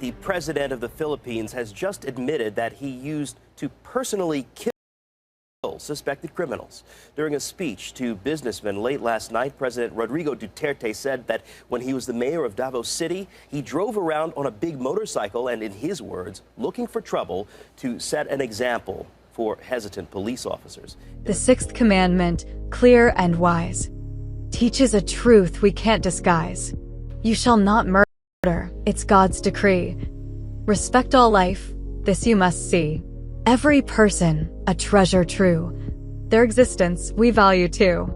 the president of the Philippines has just admitted that he used to personally kill suspected criminals. During a speech to businessmen late last night, President Rodrigo Duterte said that when he was the mayor of Davao City, he drove around on a big motorcycle and, in his words, looking for trouble to set an example for hesitant police officers. The sixth commandment, clear and wise, teaches a truth we can't disguise. You shall not murder, it's God's decree. Respect all life, this you must see. Every person, a treasure true. Their existence we value too.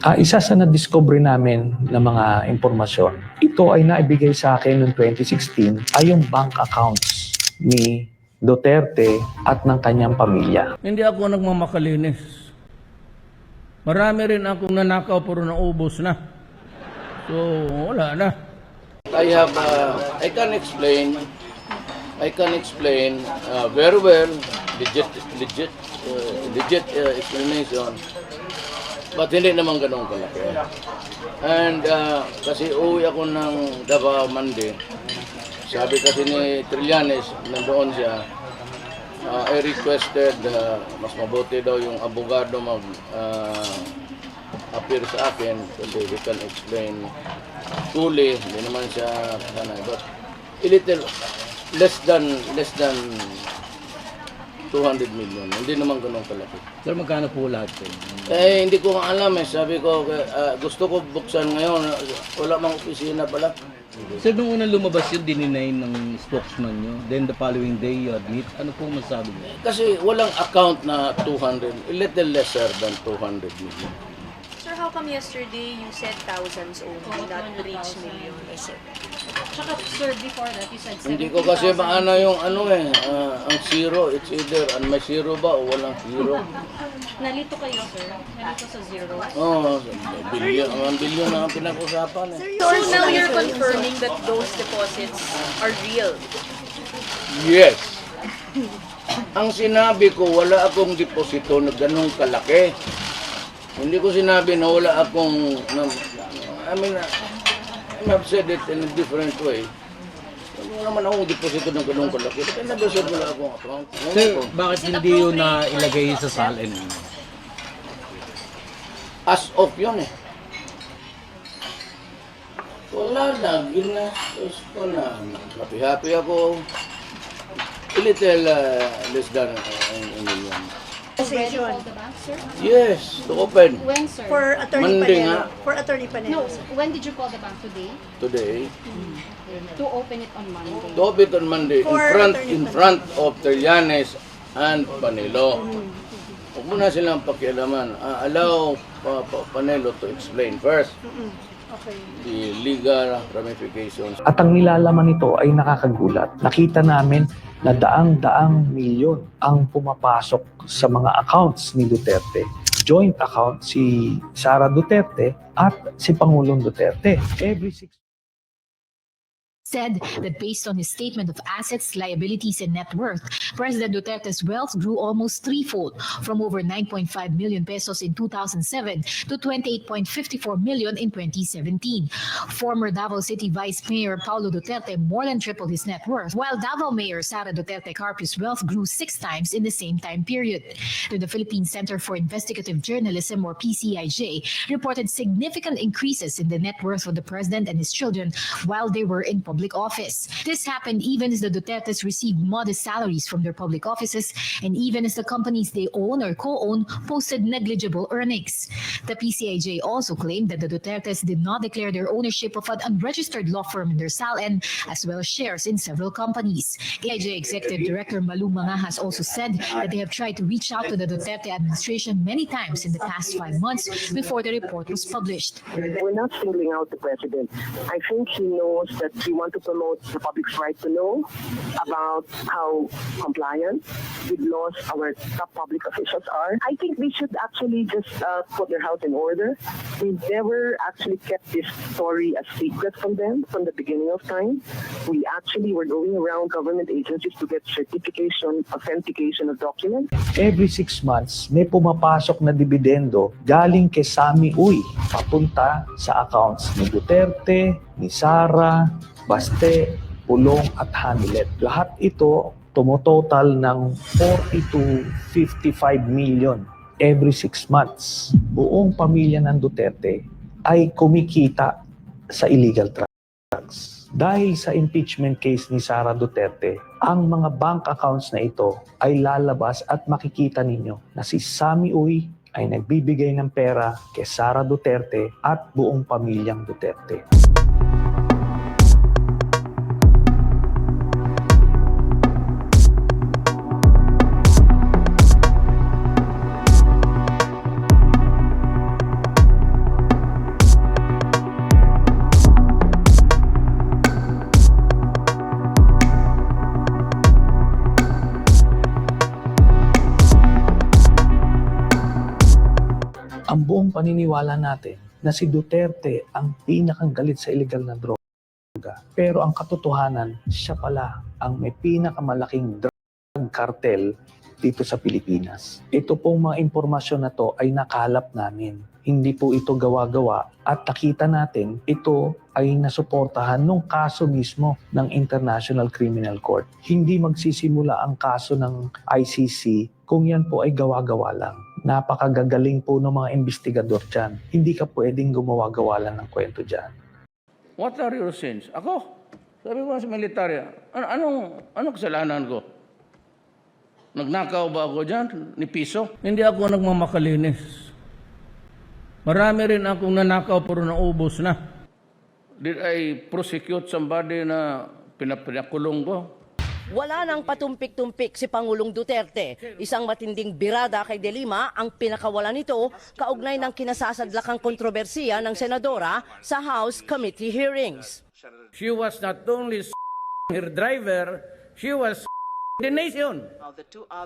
Ah, isa sa na-discover namin na mga impormasyon, ito ay naibigay sa akin noong 2016 ay yung bank accounts ni Duterte at ng kanyang pamilya. Hindi ako nagmamakalinis. Marami rin akong nanakaw pero naubos na. So, wala na. I have, uh, I can explain, I can explain uh, very well, legit, legit, uh, legit uh, explanation, but hindi naman ganun kalaki. And uh, kasi uwi ako ng Davao Monday, sabi kasi ni Trillanes, nandoon siya, uh, I requested, uh, mas mabuti daw yung abogado mag uh, appear sa akin kasi he can explain fully, hindi naman siya sanay, but a little less than less than 200 million. Hindi naman ganun kalaki. Sir, magkano po lahat po? Eh, hindi ko nga alam eh. Sabi ko, ah, gusto ko buksan ngayon. Wala mang opisina pala. Sir, nung unang lumabas yun, dininay ng spokesman nyo. Then the following day, you admit. Ano po masabi niyo? Kasi walang account na 200, a little lesser than 200 million. Sir, how come yesterday you said thousands only, not reach millions? Tsaka, sir, before that, you said 70,000. Hindi ko kasi maano yung ano eh, ah, ang zero, it's either ang may zero ba o walang zero. Nalito kayo, sir. Nalito sa zero. Oo, oh, bilyon, ang bilyon na ang pinag-usapan eh. So now you're confirming that those deposits are real. Yes. Ang sinabi ko, wala akong deposito na ganong kalaki. Hindi ko sinabi na wala akong, na, I mean, I've said it in a different way. Wala naman akong deposito ng ganong kalaki. Kaya said wala akong account. Ngayon Sir, ko, bakit hindi yun na ilagay sa salin? as of yun eh. Wala na, yun na. Tapos ko na, happy-happy ako. A little uh, less than uh. Already called the bank, sir? Yes, to open When, sir? For Attorney Monday Panelo. nga. For Attorney Panelo. no, when did you call the bank today? today. To open it on Monday. To open on Monday in For front Attorney in Panelo. front of Trillanes and Panelo. Huwag mo na silang pakialaman. Ah, allow pa, pa, Panelo to explain first Okay. the legal ramifications. At ang nilalaman nito ay nakakagulat. Nakita namin na daang-daang milyon ang pumapasok sa mga accounts ni Duterte. Joint account si Sara Duterte at si Pangulong Duterte. Every six said that based on his statement of assets, liabilities, and net worth, President Duterte's wealth grew almost threefold from over 9.5 million pesos in 2007 to 28.54 million in 2017. Former Davao City Vice Mayor Paulo Duterte more than tripled his net worth, while Davao Mayor Sara Duterte Carpio's wealth grew six times in the same time period. The Philippine Center for Investigative Journalism, or PCIJ, reported significant increases in the net worth of the president and his children while they were in public office. This happened even as the Dutertes received modest salaries from their public offices and even as the companies they own or co-own posted negligible earnings. The PCIJ also claimed that the Dutertes did not declare their ownership of an unregistered law firm in their SALN as well as shares in several companies. PCIJ Executive Director Malu Manga has also said that they have tried to reach out to the Duterte administration many times in the past five months before the report was published. We're not singling out the president. I think he knows that we want to promote the public's right to know about how compliant with laws our top public officials are. I think we should actually just uh, put their house in order We never actually kept this story a secret from them from the beginning of time. We actually were going around government agencies to get certification, authentication of documents. Every six months, may pumapasok na dividendo galing kay Sami Uy papunta sa accounts ni Duterte, ni Sara, Baste, Pulong at Hanilet. Lahat ito tumototal ng 40 to 55 million every six months. Buong pamilya ng Duterte ay kumikita sa illegal drugs. Dahil sa impeachment case ni Sara Duterte, ang mga bank accounts na ito ay lalabas at makikita ninyo na si Sami Uy ay nagbibigay ng pera kay Sara Duterte at buong pamilyang Duterte. Buong paniniwala natin na si Duterte ang pinakang galit sa illegal na droga. Pero ang katotohanan, siya pala ang may pinakamalaking drug cartel dito sa Pilipinas. Ito pong mga impormasyon na to ay nakalap namin. Hindi po ito gawa-gawa at nakita natin ito ay nasuportahan nung kaso mismo ng International Criminal Court. Hindi magsisimula ang kaso ng ICC kung yan po ay gawa-gawa lang. Napakagagaling po ng mga investigador dyan. Hindi ka pwedeng gumawa-gawa lang ng kwento dyan. What are your sins? Ako, sabi ko sa militarya, ano, anong, anong kasalanan ko? Nagnakaw ba ako dyan? Ni piso? Hindi ako nagmamakalinis. Marami rin akong nanakaw pero naubos na. Did I prosecute somebody na pinapinakulong ko? Wala nang patumpik-tumpik si Pangulong Duterte. Isang matinding birada kay De Lima ang pinakawalan nito kaugnay ng kinasasadlakang kontrobersiya ng senadora sa House Committee hearings. She was not only her driver, she was the nation.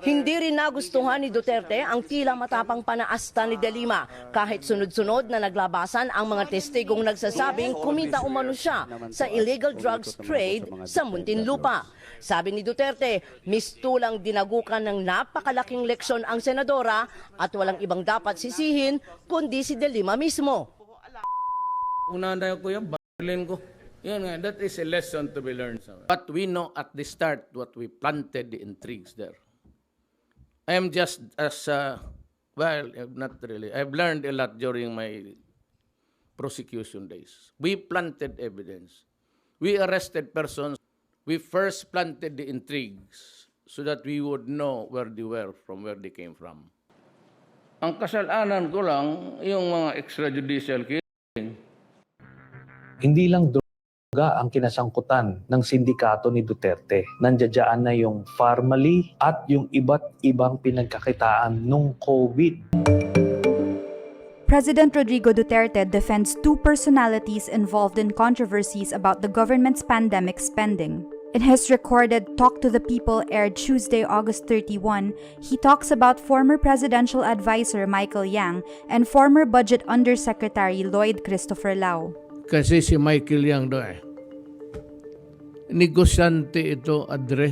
Hindi rin nagustuhan ni Duterte ang tila matapang panaasta ni De Lima kahit sunod-sunod na naglabasan ang mga testigong nagsasabing kumita umano siya sa illegal drugs trade sa Muntinlupa. Sabi ni Duterte, mistulang dinagukan ng napakalaking leksyon ang senadora at walang ibang dapat sisihin kundi si De Lima mismo. Una na ko yan, barilin ko. Yan nga, that is a lesson to be learned. But we know at the start what we planted the intrigues there. I am just as, uh, well, not really. I've learned a lot during my prosecution days. We planted evidence. We arrested persons. We first planted the intrigues so that we would know where they were from, where they came from. Ang kasalanan ko lang, yung mga extrajudicial case, Hindi lang droga ang kinasangkutan ng sindikato ni Duterte. Nandiyadyaan na yung Farmally at yung iba't ibang pinagkakitaan nung COVID. President Rodrigo Duterte defends two personalities involved in controversies about the government's pandemic spending. In his recorded Talk to the People aired Tuesday, August 31, he talks about former presidential advisor Michael Yang and former Budget Undersecretary Lloyd Christopher Lau. kasi si Michael Yang do eh. Negosyante ito, Adre.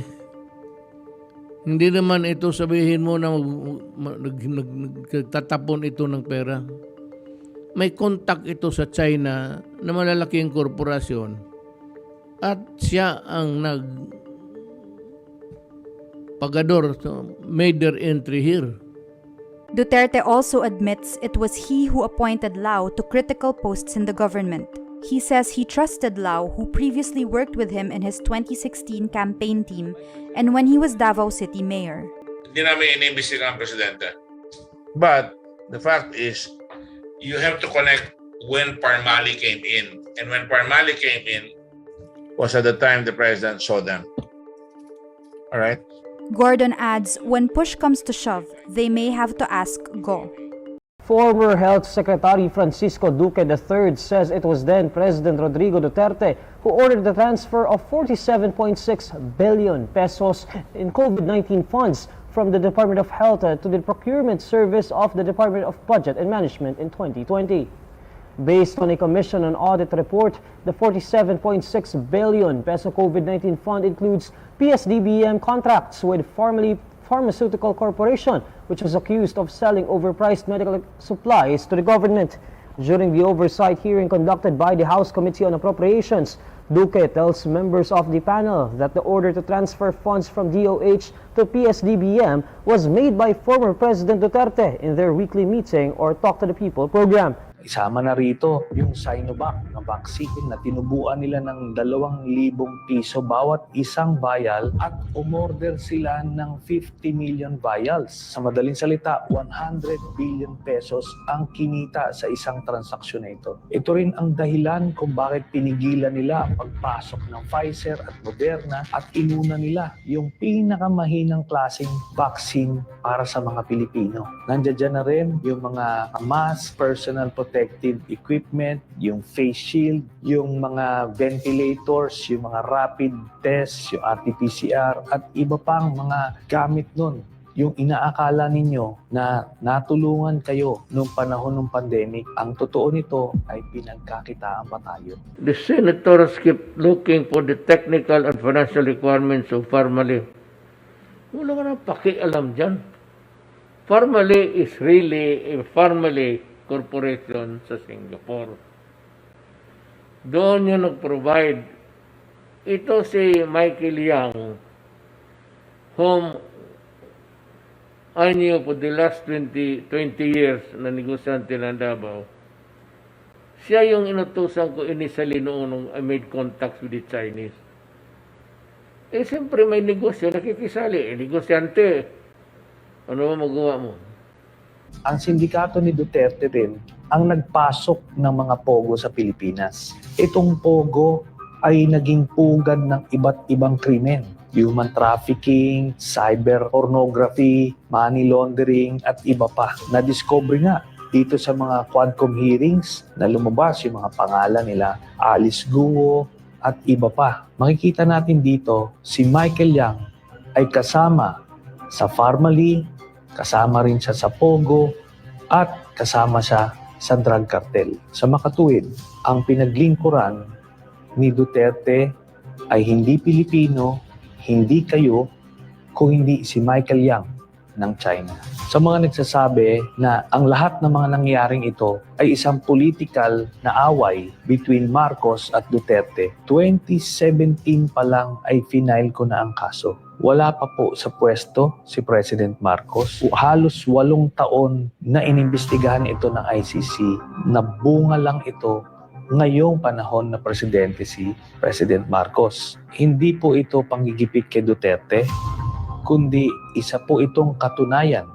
Hindi naman ito sabihin mo na nag- nag- nagtatapon ito ng pera. May contact ito sa China na malalaking korporasyon at siya ang nag pagador so made their entry here. Duterte also admits it was he who appointed Lau to critical posts in the government. He says he trusted Lau, who previously worked with him in his 2016 campaign team and when he was Davao City Mayor. Hindi namin inimbestiga ang presidente. But the fact is, you have to connect when Parmali came in. And when Parmali came in, was at the time the president saw them. All right? Gordon adds, when push comes to shove, they may have to ask Go. Former Health Secretary Francisco Duque III says it was then President Rodrigo Duterte who ordered the transfer of 47.6 billion pesos in COVID-19 funds from the Department of Health to the procurement service of the Department of Budget and Management in 2020. Based on a commission and audit report, the 47.6 billion peso COVID-19 fund includes PSDBM contracts with Pharmaly Pharmaceutical Corporation, which was accused of selling overpriced medical supplies to the government. During the oversight hearing conducted by the House Committee on Appropriations, Duque tells members of the panel that the order to transfer funds from DOH to PSDBM was made by former President Duterte in their weekly meeting or Talk to the People program. Isama na rito yung Sinovac na vaccine na tinubuan nila ng 2,000 piso bawat isang vial at umorder sila ng 50 million vials. Sa madaling salita, 100 billion pesos ang kinita sa isang transaksyon na ito. Ito rin ang dahilan kung bakit pinigilan nila ang pagpasok ng Pfizer at Moderna at inuna nila yung pinakamahinang klaseng vaccine para sa mga Pilipino. Nandiyan na rin yung mga mask, personal protective equipment, yung face shield, yung mga ventilators, yung mga rapid tests, yung RT-PCR, at iba pang mga gamit nun. Yung inaakala ninyo na natulungan kayo nung panahon ng pandemic, ang totoo nito ay pinagkakitaan pa tayo. The senators keep looking for the technical and financial requirements of Farmally. Wala ka na pakialam dyan. Farmally is really a Farmally corporation sa Singapore. Doon yung nag-provide. Ito si Michael Yang, whom I knew for the last 20, 20 years na negosyante ng Davao. Siya yung inutusan ko initially noon nung I made contacts with the Chinese. Eh, siyempre may negosyo, nakikisali. Eh, negosyante. Ano ba magawa mo? Ang sindikato ni Duterte din ang nagpasok ng mga pogo sa Pilipinas. Itong pogo ay naging pugad ng iba't ibang krimen. Human trafficking, cyber pornography, money laundering, at iba pa. Na-discover nga dito sa mga Quadcom hearings na lumabas yung mga pangalan nila Alice Guo at iba pa. Makikita natin dito si Michael Yang ay kasama sa Farmally, kasama rin siya sa Pogo, at kasama siya sa drug cartel. Sa makatuwid, ang pinaglingkuran ni Duterte ay hindi Pilipino, hindi kayo, kung hindi si Michael Yang ng China. Sa mga nagsasabi na ang lahat ng mga nangyaring ito ay isang political na away between Marcos at Duterte, 2017 pa lang ay final ko na ang kaso. Wala pa po sa pwesto si President Marcos. Halos walong taon na inimbestigahan ito ng ICC. Nabunga lang ito ngayong panahon na presidente si President Marcos. Hindi po ito panggigipit kay Duterte, kundi isa po itong katunayan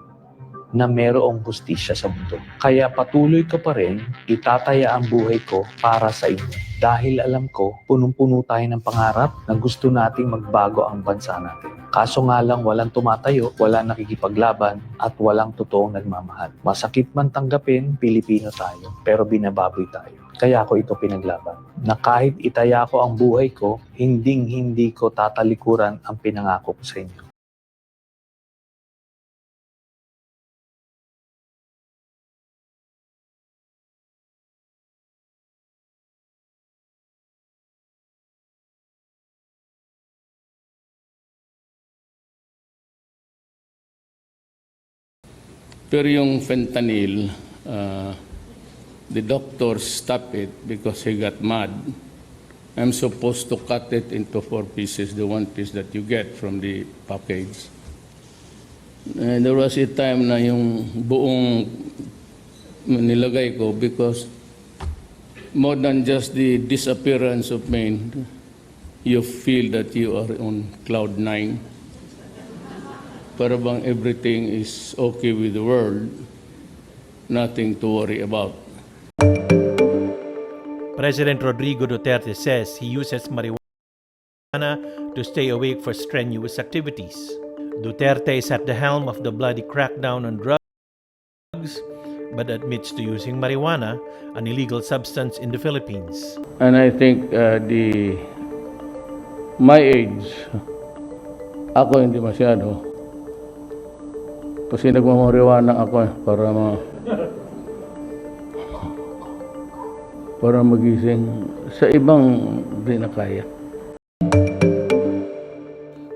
na merong hustisya sa mundo. Kaya patuloy ko pa rin itataya ang buhay ko para sa inyo. Dahil alam ko, punong-puno tayo ng pangarap na gusto nating magbago ang bansa natin. Kaso nga lang walang tumatayo, walang nakikipaglaban, at walang totoong nagmamahal. Masakit man tanggapin, Pilipino tayo, pero binababoy tayo. Kaya ako ito pinaglaban. Na kahit itaya ko ang buhay ko, hinding-hindi ko tatalikuran ang pinangako ko sa inyo. Pero yung fentanyl, uh, the doctor stopped it because he got mad. I'm supposed to cut it into four pieces, the one piece that you get from the package. And there was a time na yung buong nilagay ko because more than just the disappearance of Maine, you feel that you are on cloud nine. Para bang everything is okay with the world, nothing to worry about. President Rodrigo Duterte says he uses marijuana to stay awake for strenuous activities. Duterte is at the helm of the bloody crackdown on drugs, but admits to using marijuana, an illegal substance in the Philippines. And I think uh, the my age, ako hindi masyado. Kasi nagmamariwana ako eh, para ma... para magising. Sa ibang di na kaya.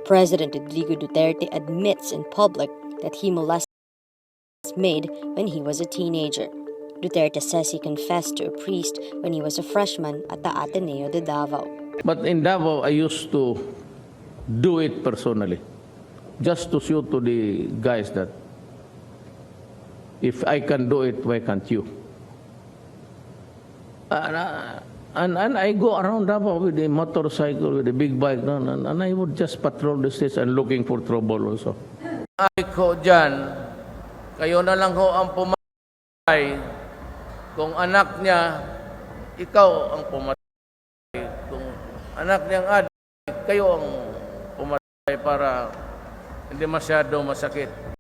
President Rodrigo Duterte admits in public that he molested his maid when he was a teenager. Duterte says he confessed to a priest when he was a freshman at the Ateneo de Davao. But in Davao, I used to do it personally. Just to show to the guys that if I can do it, why can't you? And, uh, and, and I go around Davao with a motorcycle, with a big bike, no, and, and I would just patrol the streets and looking for trouble also. Ay ko dyan, kayo na lang ho ang pumatay. Kung anak niya, ikaw ang pumatay. Kung anak niyang adik, kayo ang pumatay para hindi masyado masakit.